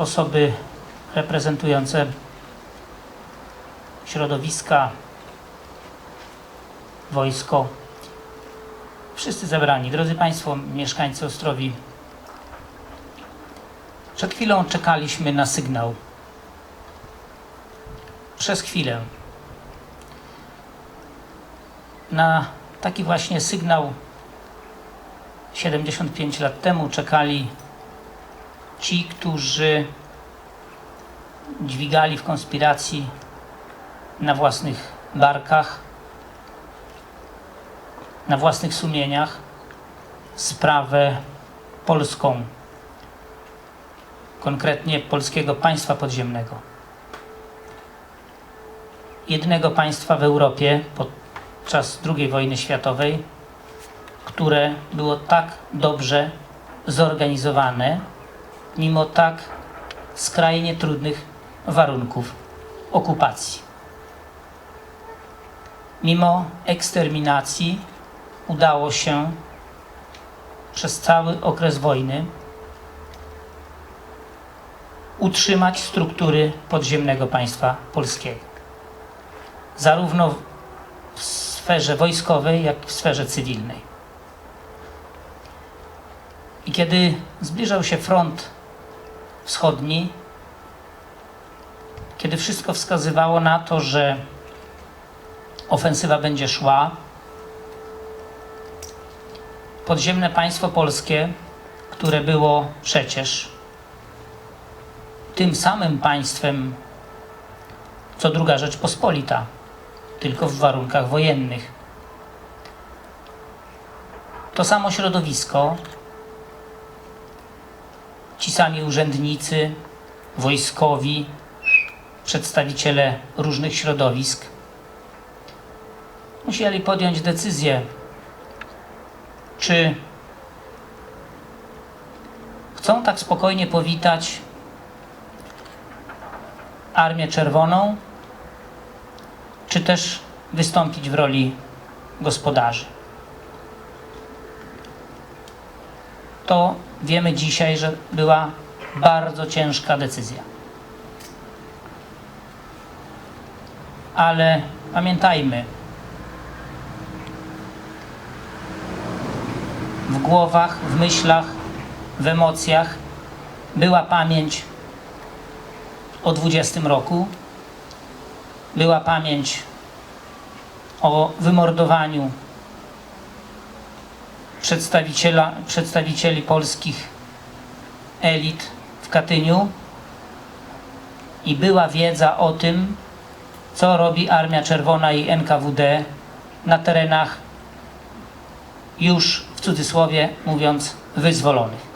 osoby reprezentujące środowiska, wojsko, wszyscy zebrani. Drodzy Państwo, mieszkańcy Ostrowi, przed chwilą czekaliśmy na sygnał. Przez chwilę. Na taki właśnie sygnał 75 lat temu czekali ci, którzy dźwigali w konspiracji na własnych barkach, na własnych sumieniach sprawę polską, konkretnie polskiego państwa podziemnego. Jednego państwa w Europie podczas II wojny światowej, które było tak dobrze zorganizowane, mimo tak skrajnie trudnych warunków okupacji. Mimo eksterminacji udało się przez cały okres wojny utrzymać struktury podziemnego państwa polskiego. Zarówno w sferze wojskowej, jak i w sferze cywilnej. I kiedy zbliżał się front wschodni, kiedy wszystko wskazywało na to, że ofensywa będzie szła, podziemne państwo polskie, które było przecież tym samym państwem, co druga Rzeczpospolita, tylko w warunkach wojennych. To samo środowisko, ci sami urzędnicy, wojskowi, przedstawiciele różnych środowisk musieli podjąć decyzję, czy chcą tak spokojnie powitać Armię Czerwoną, czy też wystąpić w roli gospodarzy. To wiemy dzisiaj, że była bardzo ciężka decyzja. Ale pamiętajmy, w głowach, w myślach, w emocjach była pamięć o 20 roku, była pamięć o wymordowaniu przedstawiciela, przedstawicieli polskich elit w Katyniu i była wiedza o tym, co robi Armia Czerwona i NKWD na terenach już w cudzysłowie mówiąc wyzwolonych.